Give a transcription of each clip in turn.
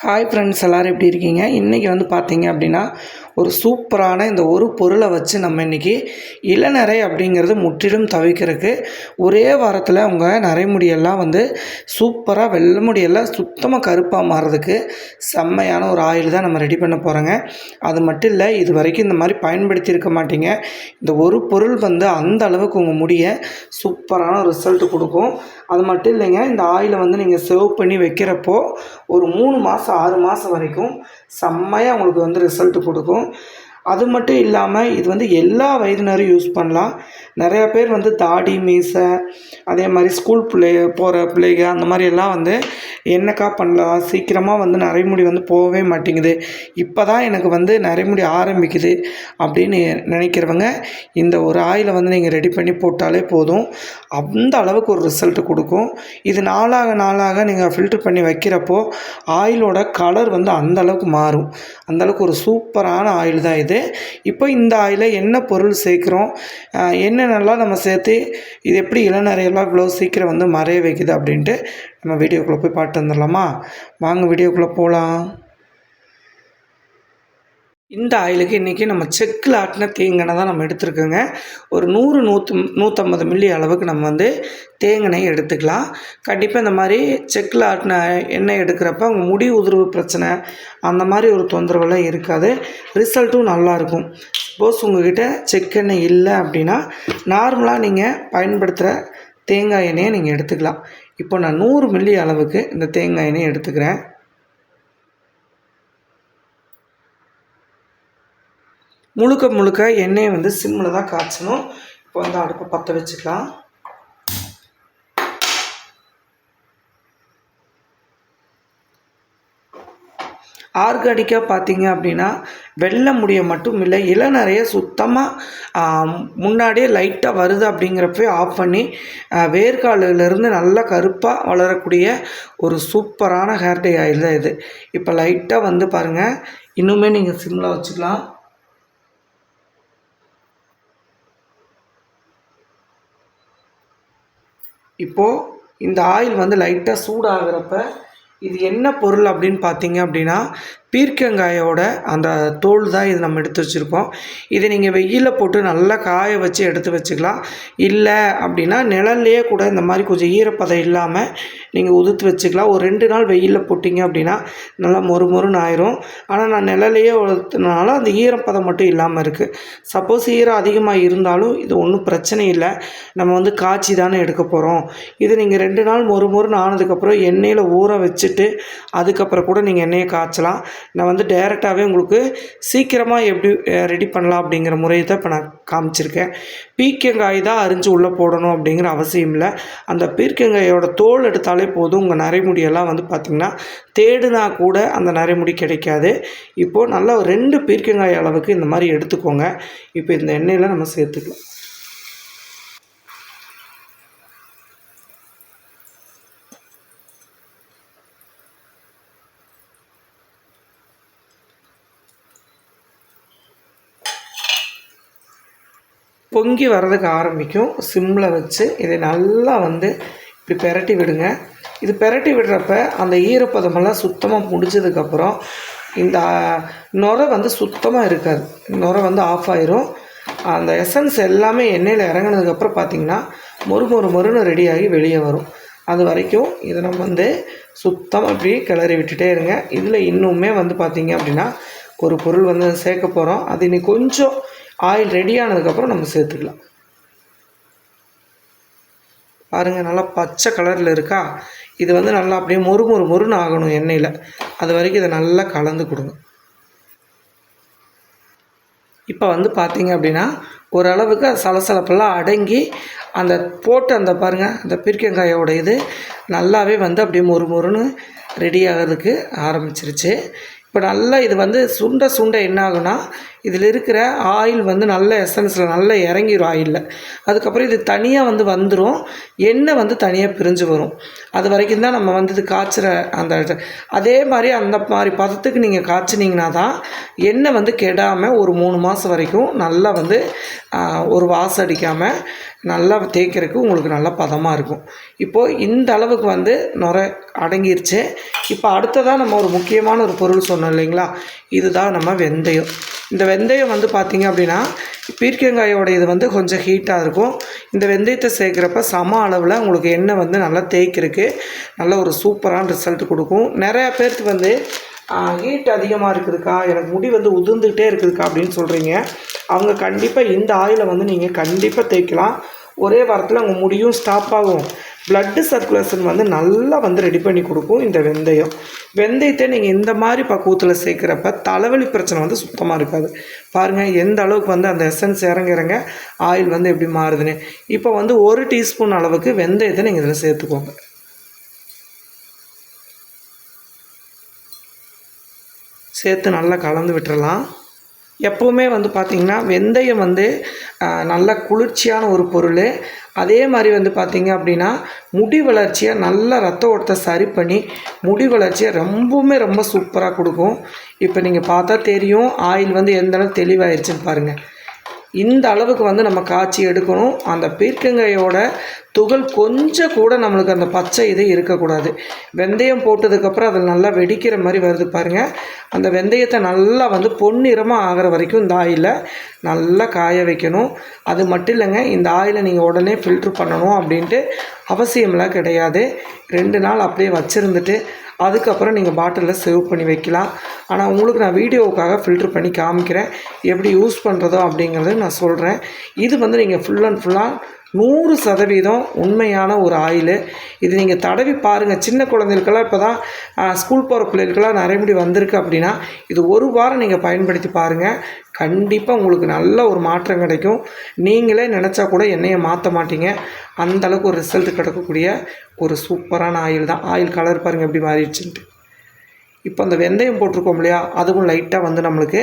Hi friends எல்லோரும் எப்படி இருக்கீங்க? இன்றைக்கி வந்து பார்த்தீங்க அப்படின்னா ஒரு சூப்பரான இந்த ஒரு பொருளை வச்சு நம்ம இன்றைக்கி இளநரை அப்படிங்கிறது முற்றிலும் தவிக்கிறதுக்கு ஒரே வாரத்தில் உங்கள் நரைமுடியெல்லாம் வந்து சூப்பராக வெள்ளை முடியெல்லாம் சுத்தமாக கருப்பாக மாறுறதுக்கு செம்மையான ஒரு ஆயில் தான் நம்ம ரெடி பண்ண போகிறோங்க அது மட்டும் இல்லை இது வரைக்கும் இந்த மாதிரி பயன்படுத்தியிருக்க மாட்டீங்க. இந்த ஒரு பொருள் வந்து அந்த அளவுக்கு உங்கள் முடியை சூப்பரான ரிசல்ட் கொடுக்கும். அது மட்டும் இல்லைங்க இந்த ஆயிலை வந்து நீங்கள் சேவ் பண்ணி வைக்கிறப்போ ஒரு மூணு மாதம் மாதம் ஆறு மாதம் வரைக்கும் செம்மையாக உங்களுக்கு வந்து ரிசல்ட் கொடுக்கும். அது மட்டும் இல்லாமல் இது வந்து எல்லா வயதினரும் யூஸ் பண்ணலாம். நிறையா பேர் வந்து தாடி மீசை அதே மாதிரி ஸ்கூல் பிள்ளைய போகிற பிள்ளைங்க அந்த மாதிரி எல்லாம் வந்து என்னக்கா பண்ணலாம்? சீக்கிரமாக வந்து நரைமுடி வந்து போகவே மாட்டேங்குது. இப்போ தான் எனக்கு வந்து நரைமுடி ஆரம்பிக்குது அப்படின்னு நினைக்கிறவங்க இந்த ஒரு ஆயிலை வந்து நீங்கள் ரெடி பண்ணி போட்டாலே போதும். அந்த அளவுக்கு ஒரு ரிசல்ட் கொடுக்கும். இது நாளாக நாளாக நீங்கள் ஃபில்டர் பண்ணி வைக்கிறப்போ ஆயிலோட கலர் வந்து அந்த அளவுக்கு மாறும். அந்த அளவுக்கு ஒரு சூப்பரான ஆயில் தான் இது. இப்போ இந்த ஆயிலை என்ன பொருள் சேர்க்குறோம்? என்ன என்னென்னலாம் நம்ம சேர்த்து இது எப்படி இளநரையெல்லாம் இவ்வளோ சீக்கிரம் வந்து மறைய வைக்குது அப்படின்ட்டு நம்ம வீடியோக்குள்ளே போய் பாட்டு வந்துடலாமா? வாங்க வீடியோக்குள்ளே போகலாம் இந்த ஆயிலுக்கு இன்றைக்கி நம்ம செக்கில் ஆட்டின தேங்கனை தான் நம்ம எடுத்துருக்கோங்க. ஒரு நூறு நூற்று நூற்றம்பது மில்லி அளவுக்கு நம்ம வந்து தேங்காய் எடுத்துக்கலாம். கண்டிப்பாக இந்த மாதிரி செக்கில் ஆட்டின எண்ணெய் எடுக்கிறப்ப உங்கள் முடி உதிர்வு பிரச்சனை அந்த மாதிரி ஒரு தொந்தரவெல்லாம் இருக்காது. ரிசல்ட்டும் நல்லாயிருக்கும் சப்போஸ் உங்கள்கிட்ட செக்கெண்ணெய் இல்லை அப்படின்னா நார்மலாக நீங்கள் பயன்படுத்துகிற தேங்காய் எண்ணெயை நீங்கள் எடுத்துக்கலாம். இப்போ நான் நூறு மில்லி அளவுக்கு இந்த தேங்காய் எண்ணெயை எடுத்துக்கிறேன். முழுக்க முழுக்க எண்ணெயை வந்து சிம்மில் தான் காய்ச்சணும். இப்போ வந்து அடுப்பை பற்ற வச்சுக்கலாம். ஆர்கானிக்காக பார்த்தீங்க அப்படின்னா வெள்ளை முடிய மட்டும் இல்லை இளநறைய சுத்தமாக முன்னாடியே லைட்டாக வருது அப்படிங்கிறப்ப ஆஃப் பண்ணி வேர்க்காலிலிருந்து நல்லா கருப்பாக வளரக்கூடிய ஒரு சூப்பரான ஹேர் டே ஆயில் தான் இது. இப்போ லைட்டாக வந்து பாருங்கள் இன்னுமே நீங்கள் சிம்மில் வச்சுக்கலாம். இப்போது இந்த ஆயில் வந்து லைட்டாக சூடாகிறப்ப இது என்ன பொருள் அப்படின்னு பார்த்தீங்க அப்படின்னா பீர்க்கங்காயோட அந்த தோல் தான் இது நம்ம எடுத்து வச்சுருக்கோம். இதை நீங்கள் வெயிலில் போட்டு நல்லா காய வச்சு எடுத்து வச்சுக்கலாம். இல்லை அப்படின்னா நிழல்லையே கூட இந்த மாதிரி கொஞ்சம் ஈரப்பதம் இல்லாமல் நீங்கள் உதுத்து வச்சுக்கலாம். ஒரு ரெண்டு நாள் வெயிலில் போட்டிங்க அப்படின்னா நல்லா மொறு மொறுன்னு ஆயிரும். ஆனால் நான் நிழலையே உதுத்துனால அந்த ஈரப்பதம் மட்டும் இல்லாமல் இருக்குது சப்போஸ் ஈரம் அதிகமாக இருந்தாலும் இது ஒன்றும் பிரச்சனை இல்லை. நம்ம வந்து காய்ச்சி தானே எடுக்க போகிறோம் இது நீங்கள் ரெண்டு நாள் மொறு மொறுன்னு ஆனதுக்கப்புறம் எண்ணெயில் ஊற வச்சுட்டு அதுக்கப்புறம் கூட நீங்கள் எண்ணெயை காய்ச்சலாம். நான் வந்து டைரெக்டாகவே உங்களுக்கு சீக்கிரமாக எப்படி ரெடி பண்ணலாம் அப்படிங்கிற முறையை தான் இப்போ நான் காமிச்சிருக்கேன். பீக்கங்காய் தான் அரிஞ்சு உள்ளே போடணும் அப்படிங்கிற அவசியம் இல்லை. அந்த பீர்க்கங்காயோட தோல் எடுத்தாலே போதும். உங்கள் நரைமுடியெல்லாம் வந்து பார்த்திங்கன்னா தேடுனா கூட அந்த நரைமுடி கிடைக்காது. இப்போது நல்லா ரெண்டு பீர்க்கங்காய் அளவுக்கு இந்த மாதிரி எடுத்துக்கோங்க. இப்போ இந்த எண்ணெயில் நம்ம சேர்த்துக்கலாம். பொங்கி வர்றதுக்கு ஆரம்பிக்கும். சிம்மில் வச்சு இதை நல்லா வந்து இப்படி பெரட்டி விடுங்க. இது பெரட்டி விடுறப்ப அந்த ஈரப்பதமெல்லாம் சுத்தமாக முடிஞ்சதுக்கப்புறம் இந்த நுரை வந்து சுத்தமாக இருக்காது. நுரை வந்து ஆஃப் ஆயிரும். அந்த எசன்ஸ் எல்லாமே எண்ணெயில் இறங்கினதுக்கப்புறம் பார்த்திங்கன்னா மொறு மொறு மொறுன்னு ரெடியாகி வெளியே வரும். அது வரைக்கும் இதை நம்ம வந்து சுத்தமாக அப்படியே கிளறி விட்டுட்டே இருங்க. இதில் இன்னுமே வந்து பார்த்திங்க அப்படின்னா ஒரு பொருள் வந்து சேர்க்க போகிறோம் அது இன்னைக்கு கொஞ்சம் ஆயில் ரெடி ஆனதுக்கப்புறம் நம்ம சேர்த்துக்கலாம். பாருங்கள் நல்லா பச்சை கலரில் இருக்கா? இது வந்து நல்லா அப்படியே மொறு மொறு மொறுன்னு ஆகணும் எண்ணெயில். அது வரைக்கும் இதை நல்லா கலந்து கொடுங்க. இப்போ வந்து பார்த்தீங்க அப்படின்னா ஓரளவுக்கு சலசலப்பெல்லாம் அடங்கி அந்த போட்டு அந்த பாருங்கள் அந்த பிரிக்கங்காயோட இது நல்லாவே வந்து அப்படியே மொறு மொறுன்னு ரெடி ஆகிறதுக்கு ஆரம்பிச்சிருச்சு. இப்போ நல்லா இது வந்து சுண்ட சுண்ட என்ன ஆகுனா இதில் இருக்கிற ஆயில் வந்து நல்ல எசன்ஸில் நல்லா இறங்கிடும் ஆயிலில் அதுக்கப்புறம் இது தனியாக வந்து வந்துடும் எண்ணெய் வந்து தனியாக பிரிஞ்சு வரும். அது வரைக்கும் தான் நம்ம வந்து இது காய்ச்சுற அந்த அதே மாதிரி அந்த மாதிரி பதத்துக்கு நீங்கள் காய்ச்சினீங்கன்னா தான் எண்ணெய் வந்து கெடாமல் ஒரு மூணு மாதம் வரைக்கும் நல்லா வந்து ஒரு வாசம் அடிக்காமல் நல்லா தேய்க்கிறதுக்கு உங்களுக்கு நல்லா பதமாக இருக்கும். இப்போது இந்த அளவுக்கு வந்து நுரை அடங்கிருச்சு. இப்போ அடுத்ததாக நம்ம ஒரு முக்கியமான ஒரு பொருள் சொன்னோம் இல்லைங்களா? இதுதான் நம்ம வெந்தயம். இந்த வெந்தயம் வந்து பார்த்திங்க அப்படின்னா பீர்க்கங்காயோட இது வந்து கொஞ்சம் ஹீட்டாக இருக்கும். இந்த வெந்தயத்தை சேர்க்குறப்ப சம அளவில் உங்களுக்கு எண்ணெய் வந்து நல்லா தேய்க்கிறதுக்கு நல்ல ஒரு சூப்பரான ரிசல்ட் கொடுக்கும். நிறையா பேர்த்துக்கு வந்து ஹீட் அதிகமாக இருக்குதுக்கா? எனக்கு முடி வந்து உதிர்ந்துக்கிட்டே இருக்குதுக்கா? அப்படின்னு சொல்கிறீங்க அவங்க கண்டிப்பாக இந்த ஆயிலை வந்து நீங்கள் கண்டிப்பாக தேய்க்கலாம். ஒரே வாரத்தில் உங்கள் முடியும் ஸ்டாப் ஆகும். பிளட்டு சர்க்குலேஷன் வந்து நல்லா வந்து ரெடி பண்ணி கொடுக்கும் இந்த வெந்தயம். வெந்தயத்தை நீங்கள் இந்த மாதிரி பக்குவத்தில் சேர்க்குறப்ப தலைவலி பிரச்சனை வந்து சுத்தமாக இருக்காது. பாருங்கள் எந்த அளவுக்கு வந்து அந்த எசன்ஸ் இறங்க இறங்க ஆயில் வந்து எப்படி மாறுதுன்னு. இப்போ வந்து ஒரு டீஸ்பூன் அளவுக்கு வெந்தயத்தை நீங்கள் இதில் சேர்த்துக்கோங்க. சேர்த்து நல்லா கலந்து விட்டுறலாம். எப்போவுமே வந்து பார்த்திங்கன்னா வெந்தயம் வந்து நல்ல குளிர்ச்சியான ஒரு பொருள். அதே மாதிரி வந்து பார்த்திங்க அப்படின்னா முடி வளர்ச்சியை நல்ல ரத்த ஓட்டத்தை சரி பண்ணி முடி வளர்ச்சியை ரொம்பவுமே ரொம்ப சூப்பராக கொடுக்கும். இப்போ நீங்கள் பார்த்தா தெரியும் ஆயில் வந்து எந்த அளவுக்கு தெளிவாயிருச்சுன்னு பாருங்கள் இந்த அளவுக்கு வந்து நம்ம காய்ச்சி எடுக்கணும். அந்த பீர்க்கங்காயோட துகள் கொஞ்சம் கூட நம்மளுக்கு அந்த பச்சை இது இருக்கக்கூடாது. வெந்தயம் போட்டதுக்கப்புறம் அதில் நல்லா வெடிக்கிற மாதிரி வருது பாருங்கள் அந்த வெந்தயத்தை நல்லா வந்து பொன்னிறமாக ஆகிற வரைக்கும் இந்த ஆயிலில் நல்லா காய வைக்கணும். அது மட்டும் இல்லைங்க இந்த ஆயிலை நீங்கள் உடனே ஃபில்ட்ரு பண்ணணும் அப்படின்ட்டு அவசியம்லாம் கிடையாது. ரெண்டு நாள் அப்படியே வச்சுருந்துட்டு அதுக்கப்புறம் நீங்கள் பாட்டிலில் சேவ் பண்ணி வைக்கலாம். ஆனால் உங்களுக்கு நான் வீடியோவுக்காக ஃபில்ட்ரு பண்ணி காமிக்கிறேன். எப்படி யூஸ் பண்ணுறதோ அப்படிங்கிறது நான் சொல்கிறேன் இது வந்து நீங்கள் ஃபுல் அண்ட் ஃபுல்லாக நூறு சதவீதம் உண்மையான ஒரு ஆயிலு. இது நீங்கள் தடவி பாருங்கள் சின்ன குழந்தைகளுக்கெல்லாம் இப்போ தான் ஸ்கூல் போகிற பிள்ளைகளுக்கெல்லாம் நரைமுடி வந்திருக்கு அப்படின்னா இது ஒரு வாரம் நீங்கள் பயன்படுத்தி பாருங்கள் கண்டிப்பாக உங்களுக்கு நல்ல ஒரு மாற்றம் கிடைக்கும். நீங்களே நினச்சா கூட என்னையை மாற்ற மாட்டீங்க. அந்தளவுக்கு ஒரு ரிசல்ட் கிடைக்கக்கூடிய ஒரு சூப்பரான ஆயில் தான். ஆயில் கலர் பாருங்கள் எப்படி மாறிடுச்சுன்ட்டு. இப்போ அந்த வெந்தயம் போட்டிருக்கோம் இல்லையா அதுவும் லைட்டாக வந்து நம்மளுக்கு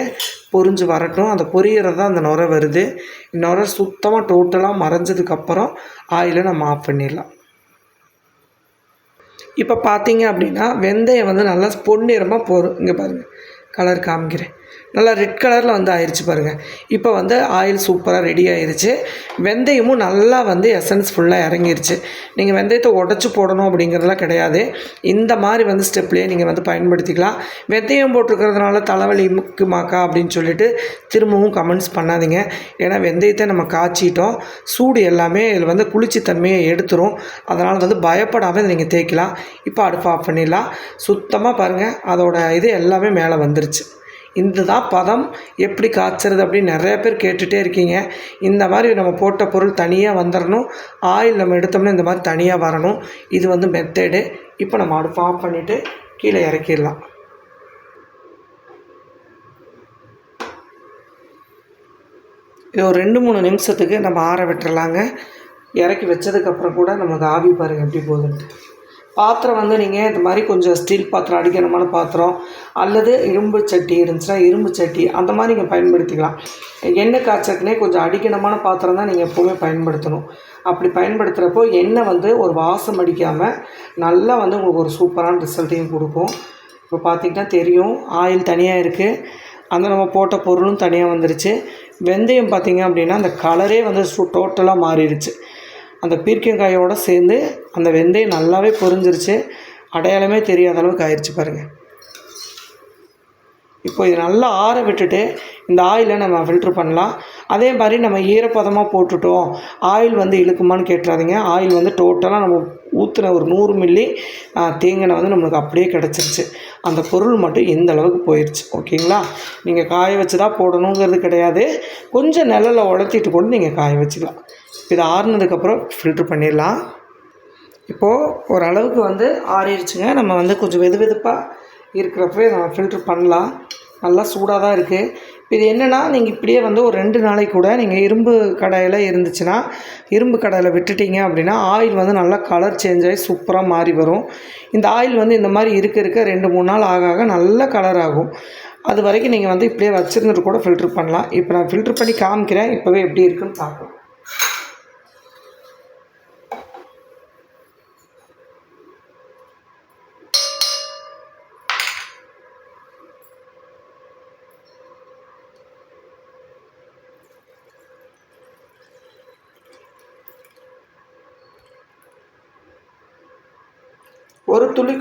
பொரிஞ்சு வரட்டும். அந்த பொரியறது தான் அந்த நுரை வருது. நுரை சுத்தமாக டோட்டலாக மறைஞ்சதுக்கப்புறம் ஆயிலை நம்ம ஆஃப் பண்ணிடலாம். இப்போ பார்த்தீங்க அப்படின்னா வெந்தயம் வந்து நல்லா பொன்னிறமாக போகும் இங்கே பாருங்கள் கலர் காமிக்கிறேன். நல்லா ரெட் கலரில் வந்து ஆயிடுச்சு பாருங்கள் இப்போ வந்து ஆயில் சூப்பராக ரெடி ஆயிடுச்சு வெந்தயமும் நல்லா வந்து எசன்ஸ் ஃபுல்லாக இறங்கிருச்சு. நீங்கள் வெந்தயத்தை உடச்சி போடணும் அப்படிங்கிறதுலாம் கிடையாது. இந்த மாதிரி வந்து ஸ்டெப்லேயே நீங்கள் வந்து பயன்படுத்திக்கலாம். வெந்தயம் போட்டிருக்கிறதுனால தலைவலி முக்குமாக்கா அப்படின்னு சொல்லிட்டு திரும்பவும் கமெண்ட்ஸ் பண்ணாதீங்க. ஏன்னா வெந்தயத்தை நம்ம காய்ச்சிட்டோம். சூடு எல்லாமே இதில் வந்து குளிர்ச்சி தன்மையை எடுத்துரும். அதனால் வந்து பயப்படாமல் நீங்கள் தேய்க்கலாம். இப்போ அடுப்பு ஆஃப் பண்ணிடலாம். சுத்தமாக பாருங்கள் அதோட இது எல்லாமே மேலே வந்துருச்சு. இந்த தான் பதம். எப்படி காய்ச்சறது அப்படின்னு நிறைய பேர் கேட்டுகிட்டே இருக்கீங்க. இந்த மாதிரி நம்ம போட்ட பொருள் தனியாக வந்துடணும் ஆயில் நம்ம எடுத்தோம்னா இந்த மாதிரி தனியாக வரணும். இது வந்து மெத்தேடு இப்போ நம்ம அடுப்பு ஆஃப் பண்ணிவிட்டு கீழே இறக்கிடலாம். இது ஒரு ரெண்டு மூணு நிமிஷத்துக்கு நம்ம ஆற விட்டுறலாங்க. இறக்கி வச்சதுக்கப்புறம் கூட நமக்கு ஆவி பாருங்கள் எப்படி போகுதுன்ட்டு. பாத்திரம் வந்து நீங்கள் இந்த மாதிரி கொஞ்சம் ஸ்டீல் பாத்திரம் அடிக்கணுமான பாத்திரம் அல்லது இரும்பு சட்டி இருந்துச்சுன்னா இரும்பு சட்டி அந்த மாதிரி நீங்கள் பயன்படுத்திக்கலாம். எண்ணெய் காய்ச்சக்குனே கொஞ்சம் அடிக்கணுமான பாத்திரம் தான் நீங்கள் எப்போவுமே பயன்படுத்தணும். அப்படி பயன்படுத்துகிறப்போ எண்ணெய் வந்து ஒரு வாசம் அடிக்காமல் நல்லா வந்து உங்களுக்கு ஒரு சூப்பரான ரிசல்ட்டையும் கொடுக்கும். இப்போ பார்த்திங்கன்னா தெரியும் ஆயில் தனியாக இருக்குது அந்த நம்ம போட்ட பொருளும் தனியாக வந்துருச்சு. வெந்தயம் பார்த்திங்க அப்படின்னா அந்த கலரே வந்து டோட்டலாக மாறிடுச்சு அந்த பீர்க்கங்காயோடு சேர்ந்து அந்த வெந்தயம் நல்லாவே பொரிஞ்சிருச்சு. அடையாளமே தெரியாத அளவுக்கு ஆயிடுச்சு பாருங்கள் இப்போ இது நல்லா ஆற விட்டுட்டு இந்த ஆயிலை நம்ம ஃபில்ட்ரு பண்ணலாம். அதே மாதிரி நம்ம ஈரப்பதமாக போட்டுட்டோம். ஆயில் வந்து இழுக்குமான்னு கேட்டுறாதீங்க. ஆயில் வந்து டோட்டலாக நம்ம ஊற்றுன ஒரு நூறு மில்லி தேங்காய் வந்து நம்மளுக்கு அப்படியே கிடச்சிருச்சு. அந்த பொருள் மட்டும் எந்த அளவுக்கு போயிடுச்சு ஓகேங்களா? நீங்கள் காய வச்சு தான் போடணுங்கிறது கிடையாது. கொஞ்சம் நிழலில் உலர்த்திட்டு கூட நீங்கள் காய வச்சுக்கலாம். இது ஆறுனதுக்கப்புறம் ஃபில்ட்ரு பண்ணிடலாம். இப்போது ஓரளவுக்கு வந்து ஆறிடுச்சுங்க. நம்ம வந்து கொஞ்சம் வெது வெதுப்பாக இருக்கிறப்பவே நம்ம ஃபில்ட்ரு பண்ணலாம். நல்லா சூடாக தான் இருக்குது இது என்னென்னா நீங்கள் இப்படியே வந்து ஒரு ரெண்டு நாளைக்கு கூட நீங்கள் இரும்பு கடையில் இருந்துச்சுன்னா இரும்பு கடையில் விட்டுட்டீங்க அப்படின்னா ஆயில் வந்து நல்லா கலர் சேஞ்ச் ஆகி சூப்பராக மாறி வரும். இந்த ஆயில் வந்து இந்த மாதிரி இருக்க இருக்க ரெண்டு மூணு நாள் ஆக ஆக நல்ல கலர் ஆகும். அது வரைக்கும் நீங்கள் வந்து இப்படியே வச்சுருந்துட்டு கூட ஃபில்ட்ரு பண்ணலாம். இப்போ நான் ஃபில்ட்ரு பண்ணி காமிக்கிறேன். இப்போவே எப்படி இருக்குன்னு பார்க்கலாம்.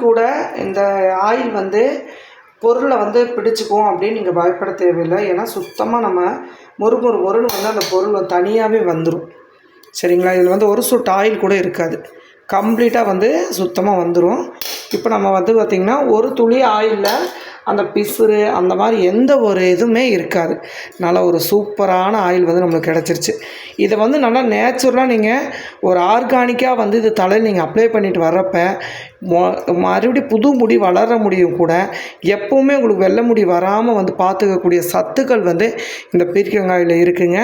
கூட இந்த ஆயில் வந்து பொருளை வந்து பிடிச்சிக்கும் அப்படின்னு நீங்கள் பயப்பட தேவையில்லை. ஏன்னா சுத்தமாக நம்ம மொறு மொறு மொறுன்னு வந்து அந்த பொருள் தனியாகவே வந்துடும் சரிங்களா? இதில் வந்து ஒரு சொட்டு ஆயில் கூட இருக்காது. கம்ப்ளீட்டாக வந்து சுத்தமாக வந்துடும் இப்போ நம்ம வந்து பார்த்திங்கன்னா ஒரு துளி ஆயிலில் அந்த பிசுறு அந்த மாதிரி எந்த ஒரு இதுவுமே இருக்காது. நல்ல ஒரு சூப்பரான ஆயில் வந்து நம்மளுக்கு கிடச்சிருச்சு. இதை வந்து நல்லா நேச்சுரலாக நீங்கள் ஒரு ஆர்கானிக்காக வந்து இது தலையில் நீங்கள் அப்ளை பண்ணிட்டு வர்றப்ப மறுபடியும் புது முடி வளர முடியும் கூட எப்போவுமே உங்களுக்கு வெள்ளை முடி வராமல் வந்து பார்த்துக்கக்கூடிய சத்துக்கள் வந்து இந்த பீர்க்கங்காயில் இருக்குங்க.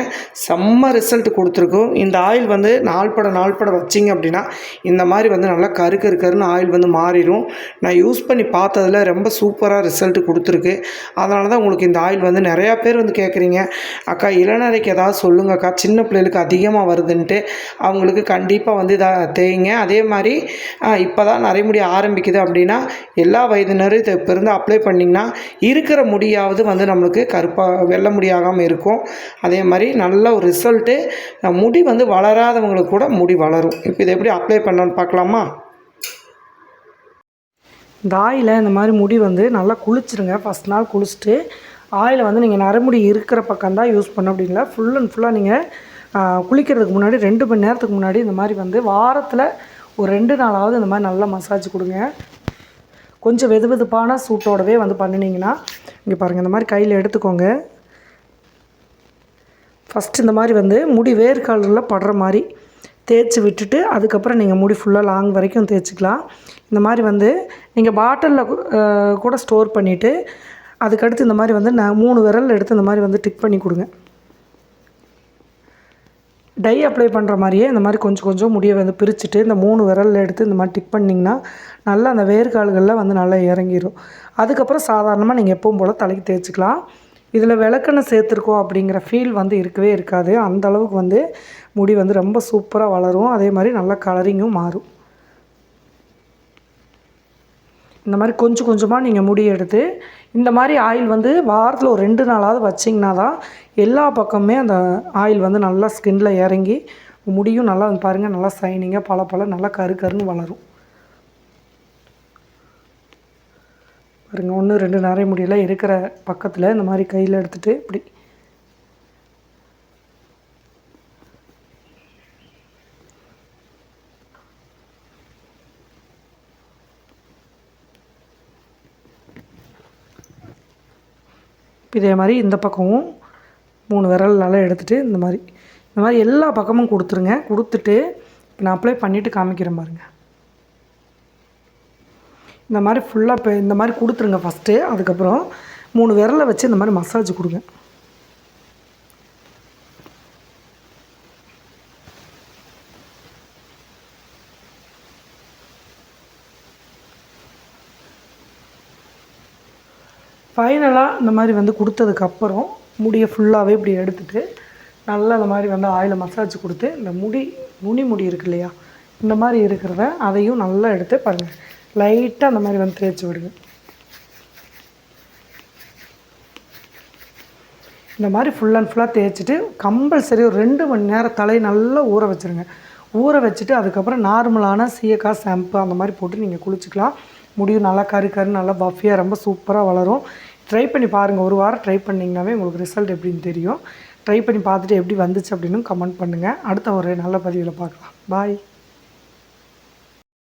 செம்ம ரிசல்ட் கொடுத்துருக்கும். இந்த ஆயில் வந்து நாள்பட நாள்பட வச்சிங்க அப்படின்னா இந்த மாதிரி வந்து நல்லா கரு கரு கருன்னு ஆயில் வந்து மாறிடும். நான் யூஸ் பண்ணி பார்த்ததுல ரொம்ப சூப்பராக ரிசல்ட் கொடுத்துருக்கு. அதனால தான் உங்களுக்கு இந்த ஆயில் வந்து நிறையா பேர் வந்து கேட்குறீங்க அக்கா இளநரைக்கு ஏதாவது சொல்லுங்கக்கா. சின்ன பிள்ளைகளுக்கு அதிகமாக வருதுன்ட்டு அவங்களுக்கு கண்டிப்பாக வந்து இதை தேய்ங்க. அதே மாதிரி இப்போ தான் நரைமுடி ஆரம்பிக்குது அப்படின்னா எல்லா வயதினரும் இதை இப்போ இருந்து அப்ளை பண்ணிங்கன்னா இருக்கிற முடியாவது வந்து நம்மளுக்கு கருப்பாக வெல்ல முடியாகாமல் இருக்கும். அதே மாதிரி நல்ல ஒரு ரிசல்ட்டு முடி வந்து வளராதவங்களுக்கு கூட முடி வளரும். இப்போ இதை எப்படி அப்ளை பண்ணணும்னு பார்க்கலாமா? இந்த இந்த மாதிரி முடி வந்து நல்லா குளிச்சிருங்க. ஃபஸ்ட் நாள் குளிச்சுட்டு ஆயில் வந்து நீங்கள் நரமுடி இருக்கிற பக்கம் தான் யூஸ் பண்ண அப்படிங்களா ஃபுல் அண்ட் ஃபுல்லாக நீங்கள் குளிக்கிறதுக்கு முன்னாடி ரெண்டு மணி நேரத்துக்கு முன்னாடி இந்த மாதிரி வந்து வாரத்தில் ஒரு ரெண்டு நாளாவது இந்த மாதிரி நல்லா மசாஜ் கொடுங்க. கொஞ்சம் வெது வெதுப்பான சூட்டோடவே வந்து பண்ணினீங்கன்னா இங்கே பாருங்கள் இந்த மாதிரி கையில் எடுத்துக்கோங்க. ஃபஸ்ட்டு இந்த மாதிரி வந்து முடி வேர்க்காலில் படுற மாதிரி தேய்ச்சி விட்டுட்டு அதுக்கப்புறம் நீங்கள் முடி ஃபுல்லாக லாங் வரைக்கும் தேய்ச்சிக்கலாம். இந்த மாதிரி வந்து நீங்கள் பாட்டிலில் கூட ஸ்டோர் பண்ணிவிட்டு அதுக்கடுத்து இந்த மாதிரி வந்து நான் மூணு விரல் எடுத்து இந்த மாதிரி வந்து டிக் பண்ணி கொடுங்க. டை அப்ளை பண்ணுற மாதிரியே இந்த மாதிரி கொஞ்சம் கொஞ்சம் முடியை வந்து பிரிச்சுட்டு இந்த மூணு விரலில் எடுத்து இந்த மாதிரி டிக் பண்ணிங்கன்னா நல்லா அந்த வேர்க்கால்களில் வந்து நல்லா இறங்கிடும் அதுக்கப்புறம் சாதாரணமாக நீங்கள் எப்பவும் போல் தலைக்கு தேய்ச்சிக்கலாம். இதில் விளக்கெண்ணெய் சேர்த்துருக்கோம் அப்படிங்கிற ஃபீல் வந்து இருக்கவே இருக்காது. அந்த அளவுக்கு வந்து முடி வந்து ரொம்ப சூப்பராக வளரும். அதே மாதிரி நல்லா கலரிங்கும் மாறும். இந்த மாதிரி கொஞ்சம் கொஞ்சமாக நீங்கள் முடி எடுத்து இந்த மாதிரி ஆயில் வந்து வாரத்தில் ஒரு ரெண்டு நாளாவது வச்சிங்கன்னா தான் எல்லா பக்கமுமே அந்த ஆயில் வந்து நல்லா ஸ்கின்ல இறங்கி முடியும் நல்லா பாருங்கள் நல்லா சைனிங்காக பல பல நல்லா கரு கருன்னு வளரும். பாருங்கள் ஒன்று ரெண்டு நிறைய முடியெல்லாம் இருக்கிற பக்கத்தில் இந்த மாதிரி கையில் எடுத்துகிட்டு இப்படி இதே மாதிரி இந்த பக்கமும் மூணு விரல் நல்லா எடுத்துகிட்டு இந்த மாதிரி. இந்த மாதிரி எல்லா பக்கமும் கொடுத்துருங்க. கொடுத்துட்டு நான் அப்ளை பண்ணிவிட்டு காமிக்கிறேன் பாருங்க. இந்த மாதிரி ஃபுல்லாக இப்போ இந்த மாதிரி கொடுத்துருங்க ஃபஸ்ட்டு அதுக்கப்புறம் மூணு விரலை வச்சு இந்த மாதிரி மசாஜ் கொடுங்க. ஃபைனலாக இந்த மாதிரி வந்து கொடுத்ததுக்கப்புறம் முடியை ஃபுல்லாகவே இப்படி எடுத்துகிட்டு நல்லா இந்த மாதிரி வந்து ஆயில் மசாஜ் கொடுத்து இந்த முடி நுனி முடி இருக்கு இல்லையா? இந்த மாதிரி இருக்கிறத அதையும் நல்லா எடுத்து பாருங்கள் லைட்டாக அந்த மாதிரி வந்து தேய்ச்சி விடுங்க. இந்த மாதிரி ஃபுல் அண்ட் ஃபுல்லாக தேய்ச்சிட்டு கம்பல்சரி ஒரு ரெண்டு மணி நேரம் தலையை நல்லா ஊற வச்சுருங்க. ஊற வச்சுட்டு அதுக்கப்புறம் நார்மலான சீயக்காய் ஷாம்பு அந்த மாதிரி போட்டு நீங்கள் குளிச்சுக்கலாம். முடியும். நல்லா கரு கரு நல்லா பஃபியாக ரொம்ப சூப்பராக வளரும். ட்ரை பண்ணி பாருங்கள் ஒரு வாரம் ட்ரை பண்ணிங்கனாவே உங்களுக்கு ரிசல்ட் எப்படின்னு தெரியும். ட்ரை பண்ணி பார்த்துட்டு எப்படி வந்துச்சு அப்படின்னு கமெண்ட் பண்ணுங்கள் அடுத்த ஒரு நல்ல பதிவில் பார்க்கலாம். பாய்